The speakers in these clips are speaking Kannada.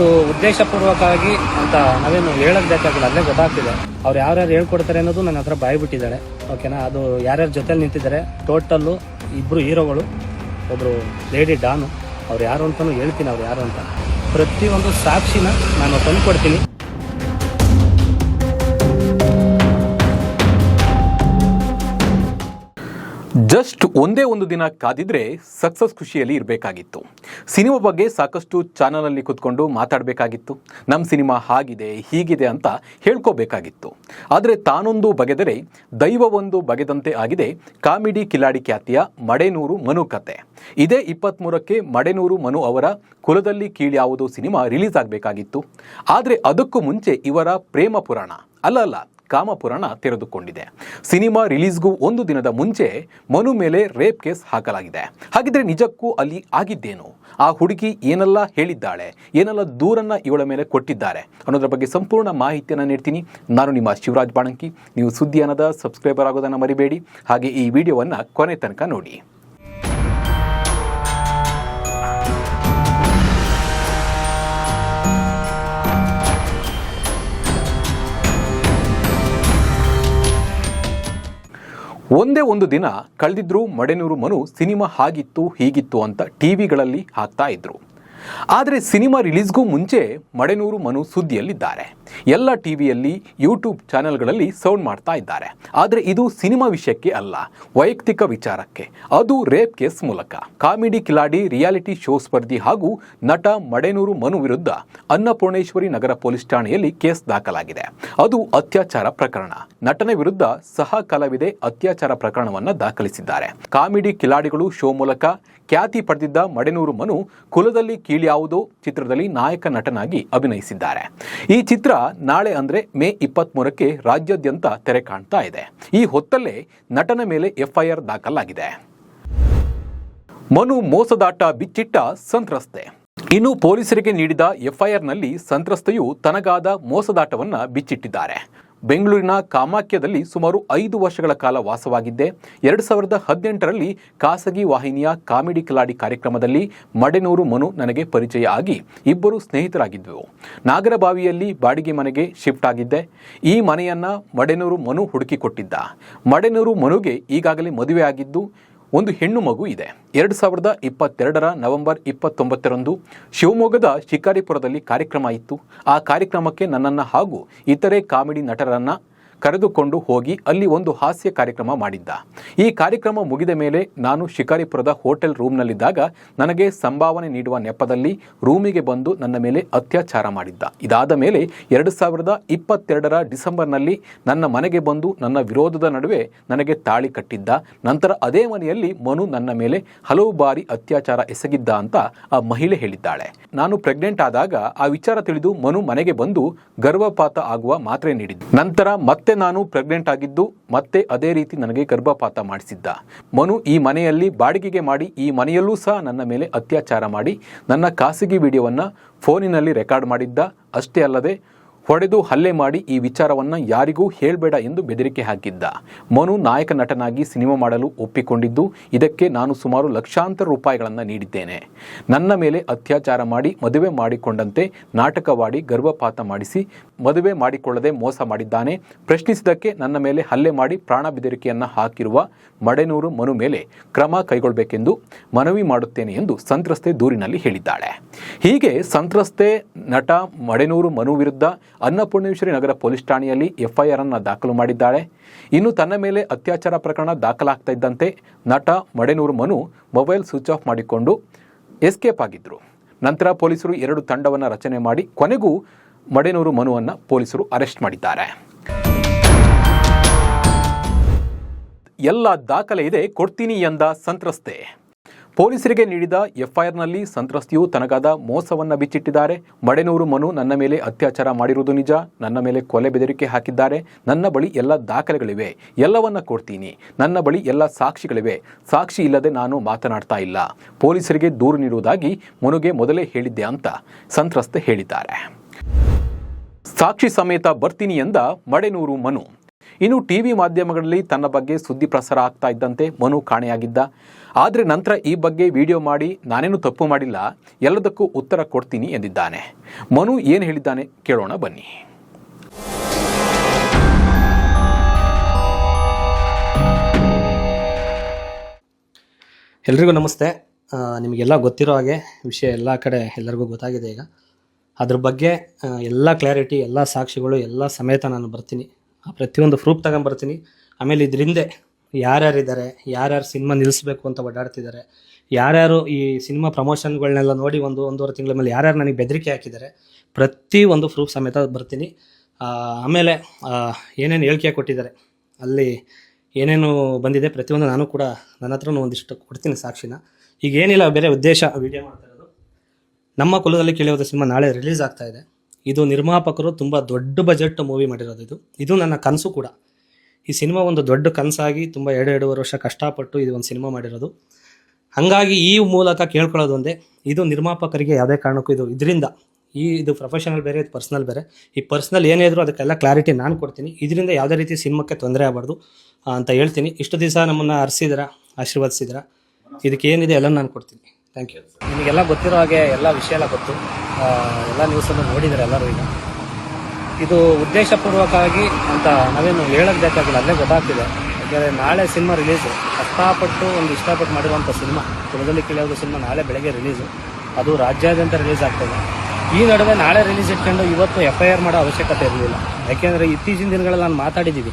ಇದು ಉದ್ದೇಶಪೂರ್ವಕವಾಗಿ ಅಂತ ನಾವೇನು ಹೇಳಕ್ ಬೇಕಾಗಿಲ್ಲ, ಅಲ್ಲೇ ಗೊತ್ತಾಗ್ತಿದೆ. ಅವ್ರು ಯಾರ್ಯಾರು ಹೇಳ್ಕೊಡ್ತಾರೆ ಅನ್ನೋದು ನನ್ನ ಹತ್ರ ಬಾಯಿ ಬಿಟ್ಟಿದ್ದಾರೆ ಓಕೆನಾ? ಅದು ಯಾರ್ಯಾರ ಜೊತೆಲಿ ನಿಂತಿದ್ದಾರೆ, ಟೋಟಲ್ಲು ಇಬ್ಬರು ಹೀರೋಗಳು ಒಬ್ಬರು ಲೇಡಿ ಡಾನು. ಅವ್ರು ಯಾರು ಅಂತಲೂ ಹೇಳ್ತೀನಿ ಅವ್ರು ಯಾರು ಅಂತ. ಪ್ರತಿಯೊಂದು ಸಾಕ್ಷಿನ ನಾನು ತಂದು ಕೊಡ್ತೀನಿ ಜಸ್ಟ್ ಒಂದೇ ಒಂದು ದಿನ ಕಾದಿದ್ರೆ ಸಕ್ಸಸ್ ಖುಷಿಯಲ್ಲಿ ಇರಬೇಕಾಗಿತ್ತು. ಸಿನಿಮಾ ಬಗ್ಗೆ ಸಾಕಷ್ಟು ಚಾನಲಲ್ಲಿ ಕೂತ್ಕೊಂಡು ಮಾತಾಡಬೇಕಾಗಿತ್ತು. ನಮ್ಮ ಸಿನಿಮಾ ಹಾಗಿದೆ, ಹೀಗಿದೆ ಅಂತ ಹೇಳ್ಕೋಬೇಕಾಗಿತ್ತು. ಆದರೆ ತಾನೊಂದು ಬಗೆದರೆ ದೈವವೊಂದು ಬಗೆದಂತೆ ಆಗಿದೆ ಕಾಮಿಡಿ ಕಿಲಾಡಿ ಖ್ಯಾತಿಯ ಮಡೆನೂರು ಮನು ಕತೆ. ಇದೇ ಇಪ್ಪತ್ತ್ಮೂರಕ್ಕೆ ಮಡೆನೂರು ಮನು ಅವರ ಕುಲದಲ್ಲಿ ಕೀಳ್ಯಾವುದು ಸಿನಿಮಾ ರಿಲೀಸ್ ಆಗಬೇಕಾಗಿತ್ತು. ಆದರೆ ಅದಕ್ಕೂ ಮುಂಚೆ ಇವರ ಪ್ರೇಮ ಪುರಾಣ. ಅಲ್ಲ ಅಲ್ಲ ಕಾಮಪುರಾಣ ತೆರೆದುಕೊಂಡಿದೆ. ಸಿನಿಮಾ ರಿಲೀಸ್ಗೂ ಒಂದು ದಿನದ ಮುಂಚೆ ಮನು ಮೇಲೆ ರೇಪ್ ಕೇಸ್ ಹಾಕಲಾಗಿದೆ. ಹಾಗಿದ್ರೆ ನಿಜಕ್ಕೂ ಅಲ್ಲಿ ಆಗಿದ್ದೇನು? ಆ ಹುಡುಗಿ ಏನೆಲ್ಲ ಹೇಳಿದ್ದಾಳೆ? ಏನೆಲ್ಲ ದೂರನ್ನ ಇವಳ ಮೇಲೆ ಕೊಟ್ಟಿದ್ದಾರೆ? ಅನ್ನೋದ್ರ ಬಗ್ಗೆ ಸಂಪೂರ್ಣ ಮಾಹಿತಿಯನ್ನು ನೀಡ್ತೀನಿ. ನಾನು ನಿಮ್ಮ ಶಿವರಾಜ್ ಬಾಣಂಕಿ. ನೀವು ಸುದ್ದಿ ಅನ್ನದ ಸಬ್ಸ್ಕ್ರೈಬರ್ ಆಗೋದನ್ನು ಮರಿಬೇಡಿ. ಹಾಗೆ ಈ ವಿಡಿಯೋವನ್ನು ಕೊನೆ ತನಕ ನೋಡಿ. ಒಂದೇ ಒಂದು ದಿನ ಕಳೆದಿದ್ರು ಮಡೆನೂರು ಮನು ಸಿನಿಮಾ ಹಾಗಿತ್ತು ಹೀಗಿತ್ತು ಅಂತ ಟಿವಿಗಳಲ್ಲಿ ಹಾಕ್ತಾ ಇದ್ರು. ಆದರೆ ಸಿನಿಮಾ ರಿಲೀಸ್ಗೂ ಮುಂಚೆ ಮಡೆನೂರು ಮನು ಸುದ್ದಿಯಲ್ಲಿದ್ದಾರೆ. ಎಲ್ಲ ಟಿವಿಯಲ್ಲಿ, ಯೂಟ್ಯೂಬ್ ಚಾನೆಲ್ಗಳಲ್ಲಿ ಸೌಂಡ್ ಮಾಡ್ತಾ ಇದ್ದಾರೆ. ಆದರೆ ಇದು ಸಿನಿಮಾ ವಿಷಯಕ್ಕೆ ಅಲ್ಲ, ವೈಯಕ್ತಿಕ ವಿಚಾರಕ್ಕೆ. ಅದು ರೇಪ್ ಕೇಸ್ ಮೂಲಕ. ಕಾಮಿಡಿ ಕಿಲಾಡಿ, ರಿಯಾಲಿಟಿ ಶೋ ಸ್ಪರ್ಧಿ ಹಾಗೂ ನಟ ಮಡೆನೂರು ಮನು ವಿರುದ್ಧ ಅನ್ನಪೂರ್ಣೇಶ್ವರಿ ನಗರ ಪೊಲೀಸ್ ಠಾಣೆಯಲ್ಲಿ ಕೇಸ್ ದಾಖಲಾಗಿದೆ. ಅದು ಅತ್ಯಾಚಾರ ಪ್ರಕರಣ. ನಟನ ವಿರುದ್ಧ ಸಹ ಕಲಾವಿದೆ ಅತ್ಯಾಚಾರ ಪ್ರಕರಣವನ್ನು ದಾಖಲಿಸಿದ್ದಾರೆ. ಕಾಮಿಡಿ ಕಿಲಾಡಿಗಳು ಶೋ ಮೂಲಕ ಖ್ಯಾತಿ ಪಡೆದಿದ್ದ ಮಡೆನೂರು ಮನು ಕುಲದಲ್ಲಿ ಕೀಳ್ಯಾವುದೋ ಚಿತ್ರದಲ್ಲಿ ನಾಯಕ ನಟನಾಗಿ ಅಭಿನಯಿಸಿದ್ದಾರೆ. ಈ ಚಿತ್ರ ನಾಳೆ ಅಂದರೆ ಮೇ ಇಪ್ಪತ್ತ್ಮೂರಕ್ಕೆ ರಾಜ್ಯಾದ್ಯಂತ ತೆರೆ ಕಾಣ್ತಾ ಇದೆ. ಈ ಹೊತ್ತಲ್ಲೇ ನಟನ ಮೇಲೆ ಎಫ್ಐಆರ್ ದಾಖಲಾಗಿದೆ. ಮನು ಮೋಸದಾಟ ಬಿಚ್ಚಿಟ್ಟ ಸಂತ್ರಸ್ತೆ. ಇನ್ನು ಪೊಲೀಸರಿಗೆ ನೀಡಿದ ಎಫ್ಐಆರ್ನಲ್ಲಿ ಸಂತ್ರಸ್ತೆಯು ತನಗಾದ ಮೋಸದಾಟವನ್ನು ಬಿಚ್ಚಿಟ್ಟಿದ್ದಾರೆ. ಬೆಂಗಳೂರಿನ ಕಾಮಾಖ್ಯದಲ್ಲಿ ಸುಮಾರು ಐದು ವರ್ಷಗಳ ಕಾಲ ವಾಸವಾಗಿದ್ದೆ. ಎರಡು ಸಾವಿರದ ಹದಿನೆಂಟರಲ್ಲಿ ಖಾಸಗಿ ವಾಹಿನಿಯ ಕಾಮಿಡಿ ಕಿಲಾಡಿ ಕಾರ್ಯಕ್ರಮದಲ್ಲಿ ಮಡೆನೂರು ಮನು ನನಗೆ ಪರಿಚಯ ಆಗಿ ಇಬ್ಬರು ಸ್ನೇಹಿತರಾಗಿದ್ದೆವು ನಾಗರಬಾವಿಯಲ್ಲಿ ಬಾಡಿಗೆ ಮನೆಗೆ ಶಿಫ್ಟ್ ಆಗಿದ್ದೆ. ಈ ಮನೆಯನ್ನ ಮಡೆನೂರು ಮನು ಹುಡುಕಿಕೊಟ್ಟಿದ್ದ ಮಡೆನೂರು ಮನುಗೆ ಈಗಾಗಲೇ ಮದುವೆ ಆಗಿದ್ದು ಒಂದು ಹೆಣ್ಣು ಮಗು ಇದೆ. ಎರಡು ಸಾವಿರದ ಇಪ್ಪತ್ತೆರಡರ ನವೆಂಬರ್ ಇಪ್ಪತ್ತೊಂಬತ್ತರಂದು ಶಿವಮೊಗ್ಗದ ಶಿಕಾರಿಪುರದಲ್ಲಿ ಕಾರ್ಯಕ್ರಮ ಇತ್ತು. ಆ ಕಾರ್ಯಕ್ರಮಕ್ಕೆ ನನ್ನನ್ನು ಹಾಗೂ ಇತರೆ ಕಾಮಿಡಿ ನಟರನ್ನ ಕರೆದುಕೊಂಡು ಹೋಗಿ ಅಲ್ಲಿ ಒಂದು ಹಾಸ್ಯ ಕಾರ್ಯಕ್ರಮ ಮಾಡಿದ್ದ. ಈ ಕಾರ್ಯಕ್ರಮ ಮುಗಿದ ಮೇಲೆ ನಾನು ಶಿಕಾರಿಪುರದ ಹೋಟೆಲ್ ರೂಮ್ನಲ್ಲಿದ್ದಾಗ ನನಗೆ ಸಂಭಾವನೆ ನೀಡುವ ನೆಪದಲ್ಲಿ ರೂಮಿಗೆ ಬಂದು ನನ್ನ ಮೇಲೆ ಅತ್ಯಾಚಾರ ಮಾಡಿದ್ದ. ಇದಾದ ಮೇಲೆ ಎರಡು ಸಾವಿರದ ಇಪ್ಪತ್ತೆರಡರ ಡಿಸೆಂಬರ್ನಲ್ಲಿ ನನ್ನ ಮನೆಗೆ ಬಂದು ನನ್ನ ವಿರೋಧದ ನಡುವೆ ನನಗೆ ತಾಳಿ ಕಟ್ಟಿದ್ದ. ನಂತರ ಅದೇ ಮನೆಯಲ್ಲಿ ಮನು ನನ್ನ ಮೇಲೆ ಹಲವು ಬಾರಿ ಅತ್ಯಾಚಾರ ಎಸಗಿದ್ದ ಅಂತ ಆ ಮಹಿಳೆ ಹೇಳಿದ್ದಾಳೆ. ನಾನು ಪ್ರೆಗ್ನೆಂಟ್ ಆದಾಗ ಆ ವಿಚಾರ ತಿಳಿದು ಮನು ಮನೆಗೆ ಬಂದು ಗರ್ಭಪಾತ ಆಗುವ ಮಾತ್ರೆ ನೀಡಿದ್ದು. ನಂತರ ಮತ್ತೆ ನಾನು ಪ್ರೆಗ್ನೆಂಟ್ ಆಗಿದ್ದು ಮತ್ತೆ ಅದೇ ರೀತಿ ನನಗೆ ಗರ್ಭಪಾತ ಮಾಡಿಸಿದ್ದ. ಮನು ಈ ಮನೆಯಲ್ಲಿ ಬಾಡಿಗೆಗೆ ಮಾಡಿ ಈ ಮನೆಯಲ್ಲೂ ಸಹ ನನ್ನ ಮೇಲೆ ಅತ್ಯಾಚಾರ ಮಾಡಿ ನನ್ನ ಖಾಸಗಿ ವಿಡಿಯೋವನ್ನು ಫೋನಿನಲ್ಲಿ ರೆಕಾರ್ಡ್ ಮಾಡಿದ್ದ. ಅಷ್ಟೇ ಅಲ್ಲದೆ ಹೊಡೆದು ಹಲ್ಲೆ ಮಾಡಿ ಈ ವಿಚಾರವನ್ನ ಯಾರಿಗೂ ಹೇಳಬೇಡ ಎಂದು ಬೆದರಿಕೆ ಹಾಕಿದ್ದ. ಮನು ನಾಯಕ ನಟನಾಗಿ ಸಿನಿಮಾ ಮಾಡಲು ಒಪ್ಪಿಕೊಂಡಿದ್ದು, ಇದಕ್ಕೆ ನಾನು ಸುಮಾರು ಲಕ್ಷಾಂತರ ರೂಪಾಯಿಗಳನ್ನು ನೀಡಿದ್ದೇನೆ. ನನ್ನ ಮೇಲೆ ಅತ್ಯಾಚಾರ ಮಾಡಿ ಮದುವೆ ಮಾಡಿಕೊಂಡಂತೆ ನಾಟಕವಾಡಿ ಗರ್ಭಪಾತ ಮಾಡಿಸಿ, ಮದುವೆ ಮಾಡಿಕೊಳ್ಳದೆ ಮೋಸ ಮಾಡಿದ್ದಾನೆ. ಪ್ರಶ್ನಿಸಿದ್ದಕ್ಕೆ ನನ್ನ ಮೇಲೆ ಹಲ್ಲೆ ಮಾಡಿ ಪ್ರಾಣ ಬೆದರಿಕೆಯನ್ನು ಹಾಕಿರುವ ಮಡೆನೂರು ಮನು ಮೇಲೆ ಕ್ರಮ ಕೈಗೊಳ್ಳಬೇಕೆಂದು ಮನವಿ ಮಾಡುತ್ತೇನೆ ಎಂದು ಸಂತ್ರಸ್ತೆ ದೂರಿನಲ್ಲಿ ಹೇಳಿದ್ದಾಳೆ. ಹೀಗೆ ಸಂತ್ರಸ್ತೆ ನಟ ಮಡೆನೂರು ಮನು ವಿರುದ್ಧ ಅನ್ನಪೂರ್ಣೇಶ್ವರಿ ನಗರ ಪೊಲೀಸ್ ಠಾಣೆಯಲ್ಲಿ ಎಫ್ಐಆರ್ ಅನ್ನು ದಾಖಲು ಮಾಡಿದ್ದಾಳೆ. ಇನ್ನು ತನ್ನ ಮೇಲೆ ಅತ್ಯಾಚಾರ ಪ್ರಕರಣ ದಾಖಲಾಗ್ತಾ ಇದ್ದಂತೆ ನಟ Madenur Manu mobile switch off ಮಾಡಿಕೊಂಡು ಎಸ್ಕೇಪ್ ಆಗಿದ್ರು. ನಂತರ ಪೊಲೀಸರು ಎರಡು ತಂಡವನ್ನು ರಚನೆ ಮಾಡಿ ಕೊನೆಗೂ ಮಡೆನೂರು ಮನುವನ್ನು ಪೊಲೀಸರು ಅರೆಸ್ಟ್ ಮಾಡಿದ್ದಾರೆ. ಎಲ್ಲ ದಾಖಲೆ ಇದೆ, ಕೊಡ್ತೀನಿ ಎಂದ ಸಂತ್ರಸ್ತೆ. ಪೊಲೀಸರಿಗೆ ನೀಡಿದ ಎಫ್ಐಆರ್ನಲ್ಲಿ ಸಂತ್ರಸ್ತೆಯು ತನಗಾದ ಮೋಸವನ್ನ ಬಿಚ್ಚಿಟ್ಟಿದ್ದಾರೆ. ಮಡೆನೂರು ಮನು ನನ್ನ ಮೇಲೆ ಅತ್ಯಾಚಾರ ಮಾಡಿರುವುದು ನಿಜ. ನನ್ನ ಮೇಲೆ ಕೊಲೆ ಬೆದರಿಕೆ ಹಾಕಿದ್ದಾರೆ. ನನ್ನ ಬಳಿ ಎಲ್ಲ ದಾಖಲೆಗಳಿವೆ. ಎಲ್ಲವನ್ನ ಕೊಡ್ತೀನಿ. ನನ್ನ ಬಳಿ ಎಲ್ಲ ಸಾಕ್ಷಿಗಳಿವೆ. ಸಾಕ್ಷಿ ಇಲ್ಲದೆ ನಾನು ಮಾತನಾಡ್ತಾ ಇಲ್ಲ. ಪೊಲೀಸರಿಗೆ ದೂರು ನೀಡುವುದಾಗಿ ಮನುಗೆ ಮೊದಲೇ ಹೇಳಿದ್ದೆ ಅಂತ ಸಂತ್ರಸ್ತೆ ಹೇಳಿದ್ದಾರೆ. ಸಾಕ್ಷಿ ಸಮೇತ ಬರ್ತೀನಿ ಎಂದ ಮಡೆನೂರು ಮನು. ಇನ್ನು ಟಿವಿ ಮಾಧ್ಯಮಗಳಲ್ಲಿ ತನ್ನ ಬಗ್ಗೆ ಸುದ್ದಿ ಪ್ರಸಾರ ಆಗ್ತಾ ಇದ್ದಂತೆ ಮನು ಕಾಣೆಯಾಗಿದ್ದ. ಆದರೆ ನಂತರ ಈ ಬಗ್ಗೆ ವಿಡಿಯೋ ಮಾಡಿ ನಾನೇನು ತಪ್ಪು ಮಾಡಿಲ್ಲ, ಎಲ್ಲದಕ್ಕೂ ಉತ್ತರ ಕೊಡ್ತೀನಿ ಎಂದಿದ್ದಾನೆ. ಮನು ಏನು ಹೇಳಿದ್ದಾನೆ ಕೇಳೋಣ ಬನ್ನಿ. ಎಲ್ರಿಗೂ ನಮಸ್ತೆ. ನಿಮಗೆಲ್ಲ ಗೊತ್ತಿರೋ ಹಾಗೆ ವಿಷಯ ಎಲ್ಲ ಕಡೆ ಎಲ್ಲರಿಗೂ ಗೊತ್ತಾಗಿದೆ ಈಗ. ಅದ್ರ ಬಗ್ಗೆ ಎಲ್ಲ ಕ್ಲಾರಿಟಿ ಎಲ್ಲ ಸಾಕ್ಷಿಗಳು, ಎಲ್ಲ ಸಮೇತ ನಾನು ಬರ್ತೀನಿ. ಪ್ರತಿಯೊಂದು ಪ್ರೂಫ್ ತಗೊಂಬರ್ತೀನಿ. ಆಮೇಲೆ ಇದರಿಂದ ಯಾರ್ಯಾರಿದ್ದಾರೆ ಯಾರ್ಯಾರು ಸಿನಿಮಾ ನಿಲ್ಲಿಸ್ಬೇಕು ಅಂತ ಓಡಾಡ್ತಿದ್ದಾರೆ ಯಾರ್ಯಾರು ಈ ಸಿನಿಮಾ ಪ್ರಮೋಷನ್ಗಳನ್ನೆಲ್ಲ ನೋಡಿ ಒಂದು ಒಂದೂವರೆ ತಿಂಗಳ ಮೇಲೆ ಯಾರ್ಯಾರು ನನಗೆ ಬೆದರಿಕೆ ಹಾಕಿದ್ದಾರೆ ಪ್ರತಿ ಒಂದು ಪ್ರೂಫ್ ಸಮೇತ ಬರ್ತೀನಿ. ಆಮೇಲೆ ಏನೇನು ಹೇಳಿಕೆ ಕೊಟ್ಟಿದ್ದಾರೆ ಅಲ್ಲಿ ಏನೇನು ಬಂದಿದೆ ಪ್ರತಿಯೊಂದು ನಾನು ಕೂಡ ನನ್ನ ಹತ್ರನೂ ಒಂದಿಷ್ಟು ಕೊಡ್ತೀನಿ ಸಾಕ್ಷಿನ. ಈಗ ಏನಿಲ್ಲ ಬೇರೆ ಉದ್ದೇಶ ವಿಡಿಯೋ ಮಾಡ್ತಾ ಇರೋದು. ನಮ್ಮ ಕುಲದಲ್ಲಿ ಕೇಳಿಯೋದ ಸಿನಿಮಾ ನಾಳೆ ರಿಲೀಸ್ ಆಗ್ತಾ ಇದೆ. ಇದು ನಿರ್ಮಾಪಕರು ತುಂಬ ದೊಡ್ಡ ಬಜೆಟ್ ಮೂವಿ ಮಾಡಿರೋದು ಇದು. ಇದು ನನ್ನ ಕನಸು ಕೂಡ. ಈ ಸಿನಿಮಾ ಒಂದು ದೊಡ್ಡ ಕನಸಾಗಿ ತುಂಬ ಎರಡು, ಎರಡೂವರೆ ವರ್ಷ ಕಷ್ಟಪಟ್ಟು ಇದು ಒಂದು ಸಿನಿಮಾ ಮಾಡಿರೋದು. ಹಾಗಾಗಿ ಈ ಮೂಲಕ ಕೇಳ್ಕೊಳ್ಳೋದು ಒಂದೇ, ಇದು ನಿರ್ಮಾಪಕರಿಗೆ ಯಾವುದೇ ಕಾರಣಕ್ಕೂ ಇದು ಇದರಿಂದ, ಈ ಇದು ಪ್ರೊಫೆಷನಲ್ ಬೇರೆ, ಇದು ಪರ್ಸ್ನಲ್ ಬೇರೆ. ಈ ಪರ್ಸ್ನಲ್ ಏನೇ ಇದ್ರೂ ಅದಕ್ಕೆಲ್ಲ ಕ್ಲಾರಿಟಿ ನಾನು ಕೊಡ್ತೀನಿ. ಇದರಿಂದ ಯಾವುದೇ ರೀತಿ ಸಿನಿಮಾಕ್ಕೆ ತೊಂದರೆ ಆಗಬಾರ್ದು ಅಂತ ಹೇಳ್ತೀನಿ. ಇಷ್ಟು ದಿವಸ ನಮ್ಮನ್ನು ಹರಿಸಿದ್ರ ಆಶೀರ್ವದಿಸಿದ್ರ? ಇದಕ್ಕೆ ಏನಿದೆ ಎಲ್ಲ ನಾನು ಕೊಡ್ತೀನಿ. ಥ್ಯಾಂಕ್ ಯು ನಿಮಗೆಲ್ಲ ಗೊತ್ತಿರೋ ಹಾಗೆ ಎಲ್ಲ ವಿಷಯ ಎಲ್ಲ ಗೊತ್ತು. ಎಲ್ಲ ನ್ಯೂಸನ್ನು ನೋಡಿದ್ದಾರೆ ಎಲ್ಲರೂ ಈಗ. ಇದು ಉದ್ದೇಶಪೂರ್ವಕವಾಗಿ ಅಂತ ನಾವೇನು ಹೇಳೋಕ್ಕೆ ಬೇಕಾಗಿಲ್ಲ, ಅಲ್ಲೇ ಗೊತ್ತಾಗ್ತಿದೆ. ಯಾಕೆಂದರೆ ನಾಳೆ ಸಿನಿಮಾ ರಿಲೀಸು ಕಷ್ಟಪಟ್ಟು ಒಂದು ಇಷ್ಟಪಟ್ಟು ಮಾಡಿರುವಂಥ ಸಿನಿಮಾ, ಕುಲದಲ್ಲಿ ಕೇಳೋದು ಸಿನಿಮಾ ನಾಳೆ ಬೆಳಗ್ಗೆ ರಿಲೀಸು ಅದು ರಾಜ್ಯಾದ್ಯಂತ ರಿಲೀಸ್ ಆಗ್ತದೆ ಈ ನಡುವೆ ನಾಳೆ ರಿಲೀಸ್ ಇಟ್ಕೊಂಡು ಇವತ್ತು ಎಫ್ ಐ ಆರ್ ಮಾಡೋ ಅವಶ್ಯಕತೆ ಇರಲಿಲ್ಲ. ಯಾಕೆಂದರೆ ಇತ್ತೀಚಿನ ದಿನಗಳಲ್ಲಿ ನಾನು ಮಾತಾಡಿದ್ದೀವಿ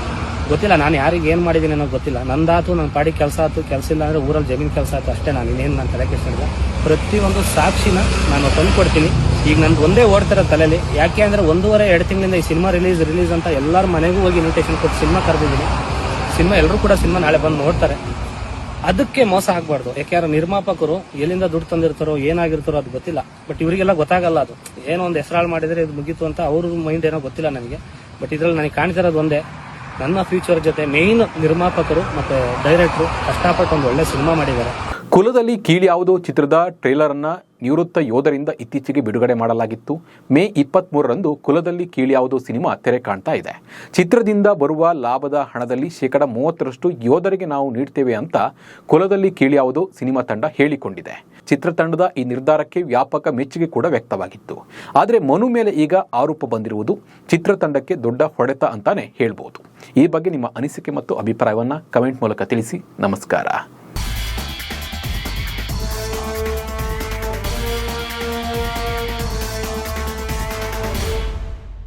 ಗೊತ್ತಿಲ್ಲ, ನಾನು ಯಾರಿಗೆ ಏನು ಮಾಡಿದ್ದೀನಿ ಅನ್ನೋ ಗೊತ್ತಿಲ್ಲ. ನಂದಾತು ನನ್ನ ಪಾಡಿ ಕೆಲಸ ಆಯ್ತು, ಕೆಲಸ ಇಲ್ಲ ಅಂದ್ರೆ ಊರಲ್ಲಿ ಜಮೀನು ಕೆಲಸ ಆಯ್ತು ಅಷ್ಟೇ, ನಾನು ಇನ್ನೇನು ನಾನು ತಲೆ ಕೆಡಿಸಿಲ್ಲ ಪ್ರತಿಯೊಂದು ಸಾಕ್ಷಿನ ನಾನು ತಂದು ಕೊಡ್ತೀನಿ. ಈಗ ನಂದು ಒಂದೇ ಓಡ್ತಿರೋ ತಲೆಯಲ್ಲಿ ಯಾಕೆ ಅಂದರೆ ಒಂದೂವರೆ, ಎರಡು ತಿಂಗಳಿಂದ ಈ ಸಿನಿಮಾ ರಿಲೀಸ್ ರಿಲೀಸ್ ಅಂತ ಎಲ್ಲರ ಮನೆಗೂ ಹೋಗಿ ಇನ್ವಿಟೇಷನ್ ಕೊಟ್ಟು ಸಿನಿಮಾ ಕರೆದಿದ್ದೀನಿ. ಸಿನಿಮಾ ಎಲ್ಲರೂ ಕೂಡ ಸಿನಿಮಾ ನಾಳೆ ಬಂದು ನೋಡ್ತಾರೆ. ಅದಕ್ಕೆ ಮೋಸ ಆಗಬಾರ್ದು. ಯಾಕೆಂದ್ರೆ ನಿರ್ಮಾಪಕರು ಎಲ್ಲಿಂದ ದುಡ್ಡು ತಂದಿರ್ತಾರೋ, ಏನಾಗಿರ್ತಾರೋ ಅದು ಗೊತ್ತಿಲ್ಲ. ಬಟ್ ಇವರಿಗೆಲ್ಲ ಗೊತ್ತಾಗಲ್ಲ ಅದು. ಏನೋ ಒಂದು ಹೆಸರಾಳು ಮಾಡಿದರೆ ಇದು ಮುಗೀತು ಅಂತ ಅವ್ರ ಮೈಂಡ್ ಏನೋ ಗೊತ್ತಿಲ್ಲ ನನಗೆ. ಬಟ್ ಇದ್ರಲ್ಲಿ ನನಗೆ ಕಾಣ್ತಿರೋದು ಒಂದೇ. ನನ್ನ ಫ್ಯೂಚರ್ ಜೊತೆ ಮೇನ್ ನಿರ್ಮಾಪಕರು ಮತ್ತೆ ಡೈರೆಕ್ಟ್ರು ಕಷ್ಟಪಟ್ಟು ಒಂದು ಒಳ್ಳೆ ಸಿನಿಮಾ ಮಾಡಿದ್ದಾರೆ. ಕುಲದಲ್ಲಿ ಕೀಳ್ಯಾವುದೋ ಚಿತ್ರದ ಟ್ರೇಲರ್ ಅನ್ನ ನಿವೃತ್ತ ಯೋಧರಿಂದ ಇತ್ತೀಚೆಗೆ ಬಿಡುಗಡೆ ಮಾಡಲಾಗಿತ್ತು. ಮೇ ಇಪ್ಪತ್ಮೂರರಂದು ಕುಲದಲ್ಲಿ ಕೀಳ್ಯಾವುದೋ ಸಿನಿಮಾ ತೆರೆ ಕಾಣ್ತಾ ಇದೆ. ಚಿತ್ರದಿಂದ ಬರುವ ಲಾಭದ ಹಣದಲ್ಲಿ ಶೇಕಡ ಮೂವತ್ತರಷ್ಟು ಯೋಧರಿಗೆ ನಾವು ನೀಡ್ತೇವೆ ಅಂತ ಕುಲದಲ್ಲಿ ಕೀಳ್ಯಾವುದೋ ಸಿನಿಮಾ ತಂಡ ಹೇಳಿಕೊಂಡಿದೆ. ಚಿತ್ರತಂಡದ ಈ ನಿರ್ಧಾರಕ್ಕೆ ವ್ಯಾಪಕ ಮೆಚ್ಚುಗೆ ಕೂಡ ವ್ಯಕ್ತವಾಗಿತ್ತು. ಆದರೆ ಮನು ಮೇಲೆ ಈಗ ಆರೋಪ ಬಂದಿರುವುದು ಚಿತ್ರತಂಡಕ್ಕೆ ದೊಡ್ಡ ಹೊಡೆತ ಅಂತಾನೆ ಹೇಳ್ಬೋದು. ಈ ಬಗ್ಗೆ ನಿಮ್ಮ ಅನಿಸಿಕೆ ಮತ್ತು ಅಭಿಪ್ರಾಯವನ್ನು ಕಮೆಂಟ್ ಮೂಲಕ ತಿಳಿಸಿ. ನಮಸ್ಕಾರ.